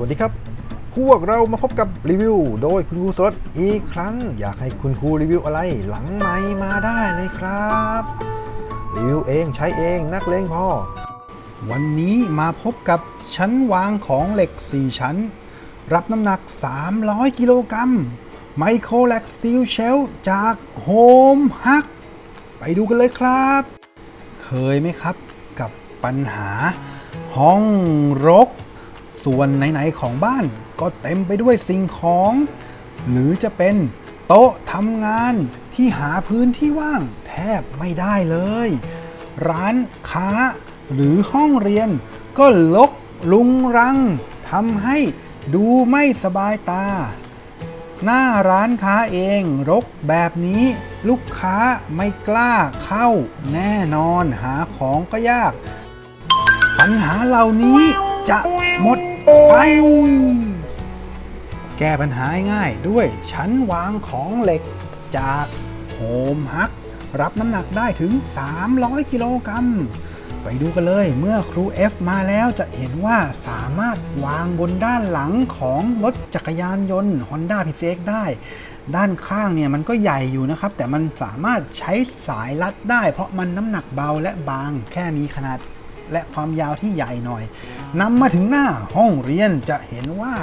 วัสดีครับ พวกเรามาพบกับรีวิว โดยคุณครูสรสอีกครั้ง อยากให้คุณครูรีวิวอะไรหลังไมค์มาได้เลยครับ รีวิวเองใช้เองนักเลงพอ วันนี้มาพบกับชั้นวางของเหล็ก 4 ชั้น รับน้ำหนัก 300 กิโลกรัมไมโครแลกสตีลเชลจากโฮมฮัก ไปดูกันเลยครับ เคยไหมครับกับปัญหาห้องรก ส่วนไหนๆของบ้านก็เต็มไปด้วยสิ่งของ หรือจะเป็นโต๊ะทำงานที่หาพื้นที่ว่างแทบไม่ได้เลย ร้านค้าหรือห้องเรียน ก็ลกลุงรังทำให้ดูไม่สบายตา หน้าร้านค้าเองรกแบบนี้ลูกค้าไม่กล้าเข้า แน่นอนหาของก็ยาก ปัญหาเหล่านี้จะ หมดไป แก้ปัญหาง่ายด้วยชั้นวางของเหล็กจากโฮมฮัก รับน้ำหนักได้ถึง 300 กิโลกรัมไปดูกันเลยเมื่อครู F มาแล้วจะเห็นว่าสามารถวางบนด้านหลังของรถจักรยานยนต์ Honda p c x ได้ ด้านข้างเนี่ยมันก็ใหญ่อยู่นะครับ แต่มันสามารถใช้สายรัดได้ เพราะมันน้ำหนักเบาและบางแค่มีขนาด และความยาวที่ใหญ่หน่อยนำมาถึงหน้าห้องเรียนจะเห็นว่า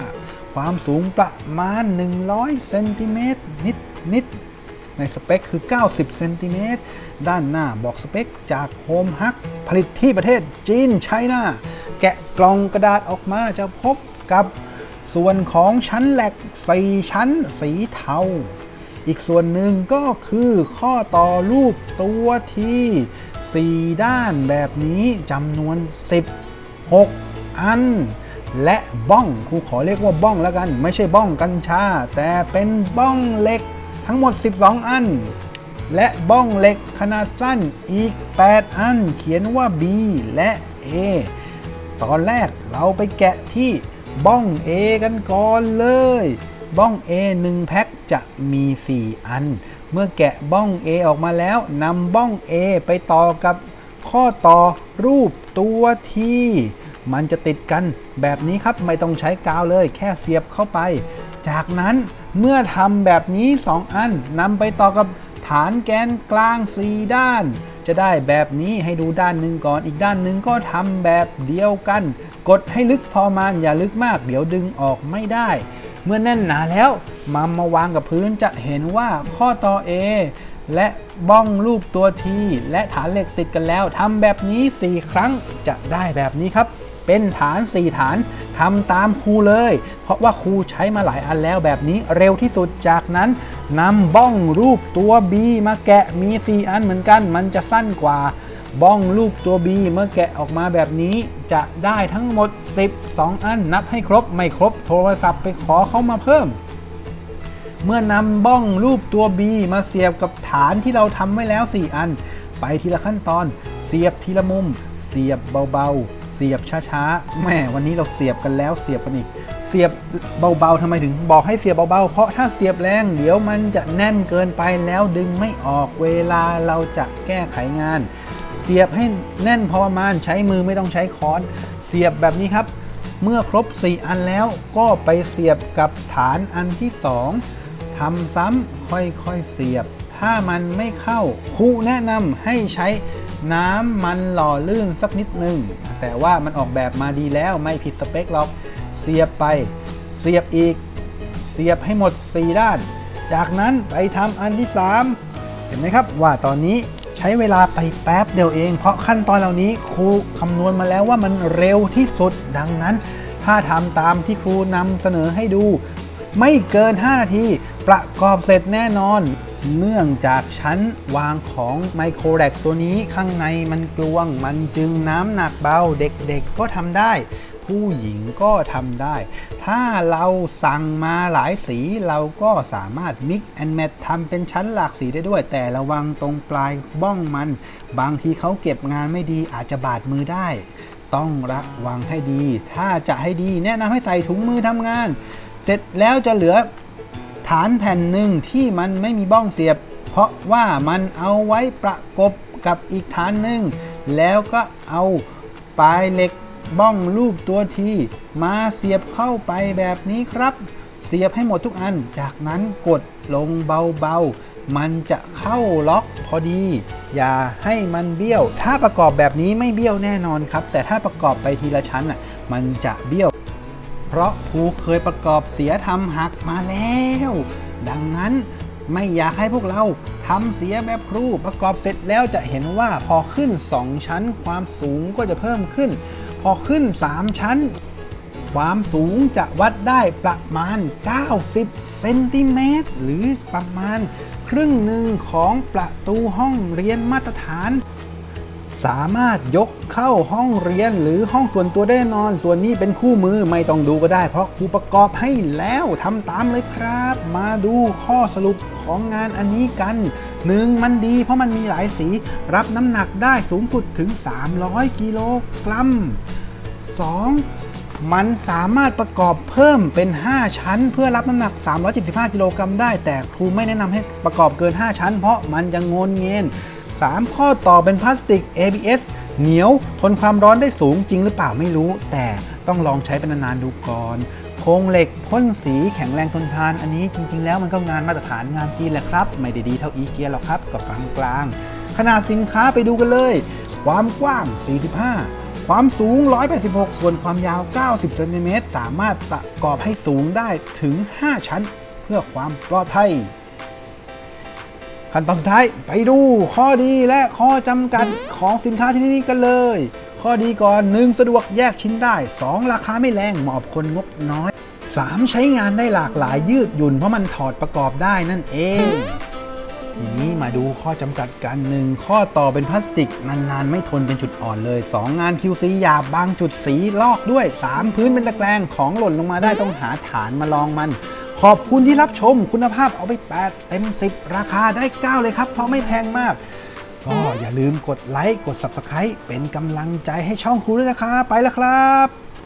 ความสูงประมาณ 100เซนติเมตรนิดนิดในสเปคคือ 90เซนติเมตรด้านหน้าบอกสเปคจากโฮมฮักผลิตที่ประเทศจีนไชน่าแกะกล่องกระดาษออกมาจะพบกับส่วนของชั้นแหลกสีชั้นสีเทา อีกส่วนหนึ่งก็คือข้อต่อรูปตัวที่ 4 ด้านแบบนี้จำนวน 16 อัน และบ้องครูขอเรียกว่าบ้องแล้วกัน ไม่ใช่บ้องกัญชา แต่เป็นบ้องเหล็กทั้งหมด 12 อัน และบ้องเหล็กขนาดสั้นอีก 8 อัน เขียนว่า B และ A ตอนแรกเราไปแกะที่บ้อง A กันก่อนเลย บ้อง A 1 แพ็คจะมี 4 อัน เมื่อแกะบ้อง A ออกมาแล้วนำบ้อง A ไปต่อกับข้อต่อรูปตัวที่ มันจะติดกันแบบนี้ครับไม่ต้องใช้กาวเลยแค่เสียบเข้าไป จากนั้นเมื่อทำแบบนี้ 2 อันนำไปต่อกับฐานแกนกลาง4ด้าน จะได้แบบนี้ให้ดูด้านหนึ่งก่อนอีกด้านหนึ่งก็ทำแบบเดียวกัน กดให้ลึกพอมานอย่าลึกมาก เดี๋ยวดึงออกไม่ได้ เมื่อแน่นหนาแล้วมามาวางกับพื้นจะเห็นว่าข้อต่อ A และบ้องรูปตัวทีและฐานเหล็กติดกันแล้วทำแบบนี้ 4 ครั้งจะได้แบบนี้ครับ เป็นฐาน 4 ฐานทำตามครูเลย เพราะว่าครูใช้มาหลายอันแล้วแบบนี้เร็วที่สุดจากนั้นนำบ้องรูปตัว B มาแกะมี 4 อันเหมือนกัน มันจะสั้นกว่า บ้องรูปตัว B เมื่อแกะออกมาแบบนี้ จะได้ทั้งหมด 12 อันนับให้ครบไม่ครบโทรศัพท์ไปขอเขามาเพิ่ม เมื่อนำบ้องรูปตัว B มาเสียบกับฐานที่เราทำไว้แล้ว 4 อัน ไปทีละขั้นตอน เสียบทีละมุม เสียบเบาๆ เสียบช้าๆแหม่วันนี้เราเสียบกันแล้วเสียบกันอีกเสียบเบาๆทำไมถึงบอกให้เสียบเบาๆ เพราะถ้าเสียบแรงเดี๋ยวมันจะแน่นเกินไปแล้วดึงไม่ออกเวลาเราจะแก้ไขงาน เสียบให้แน่นพอประมาณใช้มือไม่ต้องใช้ค้อน เสียบแบบนี้ครับ เมื่อครบ 4 อันแล้วก็ไปเสียบกับฐานอันที่ 2ทำซ้ำค่อยๆเสียบ ถ้ามันไม่เข้าครูแนะนำให้ใช้น้ำมันหล่อลื่นสักนิดนึง แต่ว่ามันออกแบบมาดีแล้วไม่ผิดสเปคหรอก เสียบไป เสียบอีก เสียบให้หมด 4 ด้าน จากนั้นไปทำอันที่ 3 เห็นไหมครับว่าตอนนี้ ใช้เวลาไปแป๊บเดียวเอง เพราะขั้นตอนเหล่านี้ครูคำนวณมาแล้วว่ามันเร็วที่สุดดังนั้น ถ้าทำตามที่ครูนำเสนอให้ดู ไม่เกิน 5 นาที ประกอบเสร็จแน่นอน เนื่องจากชั้นวางของไมโครแรกตัวนี้ข้างในมันกลวง มันจึงน้ำหนักเบาเด็กๆก็ทำได้ ผู้หญิงก็ทำได้ ถ้าเราสั่งมาหลายสีเราก็สามารถ mix and match ทำเป็นชั้นหลากสีได้ด้วย แต่ระวังตรงปลายบ้องมัน บางทีเขาเก็บงานไม่ดีอาจจะบาดมือได้ ต้องระวังให้ดี ถ้าจะให้ดีแนะนำให้ใส่ถุงมือทำงาน เสร็จแล้วจะเหลือฐานแผ่นหนึ่งที่มันไม่มีบ้องเสียบ เพราะว่ามันเอาไว้ประกบกับอีกฐานหนึ่งแล้วก็เอาปลายเหล็ก บ้องรูปตัวทีมาเสียบเข้าไปแบบนี้ครับ เสียบให้หมดทุกอัน จากนั้นกดลงเบาๆ มันจะเข้าล็อกพอดี อย่าให้มันเบี้ยว ถ้าประกอบแบบนี้ไม่เบี้ยวแน่นอนครับ แต่ถ้าประกอบไปทีละชั้นอะมันจะเบี้ยว เพราะครูเคยประกอบเสียทำหักมาแล้ว ดังนั้น ไม่อยากให้พวกเราทำเสียแบบครูประกอบเสร็จแล้วจะเห็นว่าพอขึ้น 2 ชั้น ความสูงก็จะเพิ่มขึ้น พอขึ้น 3 ชั้น ความสูงจะวัดได้ประมาณ 90 เซนติเมตรหรือประมาณครึ่งหนึ่งของประตูห้องเรียนมาตรฐาน สามารถยกเข้าห้องเรียนหรือห้องส่วนตัวได้นอน ส่วนนี้เป็นคู่มือไม่ต้องดูก็ได้ เพราะครูประกอบให้แล้วทำตามเลยครับ มาดูข้อสรุป ของงานอันนี้กัน 1. มันดีเพราะมันมีหลายสี รับน้ำหนักได้สูงสุดถึง 300 กิโลกรัม 2. มันสามารถประกอบเพิ่มเป็น 5 ชั้น เพื่อรับน้ำหนัก 375 กิโลกรัมได้ แต่ครูไม่แนะนำให้ประกอบเกิน 5 ชั้น เพราะมันจะงนเงิน 3 ข้อต่อเป็นพลาสติก ABS เหนียวทนความร้อนได้สูงจริงหรือเปล่าไม่รู้ แต่ต้องลองใช้เป็นนานๆดูก่อน ครงเหล็กพ่นสีแข็งแรงทนทาน อันนี้จริง ๆ แล้วมันก็งานมาตรฐานงานจีนแหละครับ ไม่ได้ดีเท่าอีเกียหรอกครับกับกลางกลางๆขนาดสินค้าไปดูกันเลย ความกว้าง 45ความสูง 186 ส่วนความยาว 90 เซนติเมตร สามารถประกอบให้สูงได้ถึง 5 ชั้น เพื่อความปลอดภัย ขั้นตอนสุดท้ายไปดูข้อดีและข้อจำกัดของสินค้าชนิดนี้กันเลย ข้อดีก่อน 1 สะดวกแยกชิ้นได้ 2 ราคาไม่แรงเหมาะคนงบน้อย 3 ใช้งานได้หลากหลายยืดหยุ่นเพราะมันถอดประกอบได้นั่นเอง ทีนี้มาดูข้อจำกัดกันหนึ่งข้อต่อเป็นพลาสติกนานๆ ไม่ทนเป็นจุดอ่อนเลย 2 งาน QC หยาบบางจุดสีลอกด้วย 3 พื้นเป็นตะแกรงของหล่นลงมาได้ต้องหาฐานมาลองมันขอบคุณที่รับชมคุณภาพเอาไป 8 เต็ม 10 ราคาได้ 9 เลยครับ เพราะไม่แพงมาก ก็อย่าลืมกดไลค์กด Subscribe เป็นกำลังใจให้ช่องครูด้วยนะครับไปแล้วครับ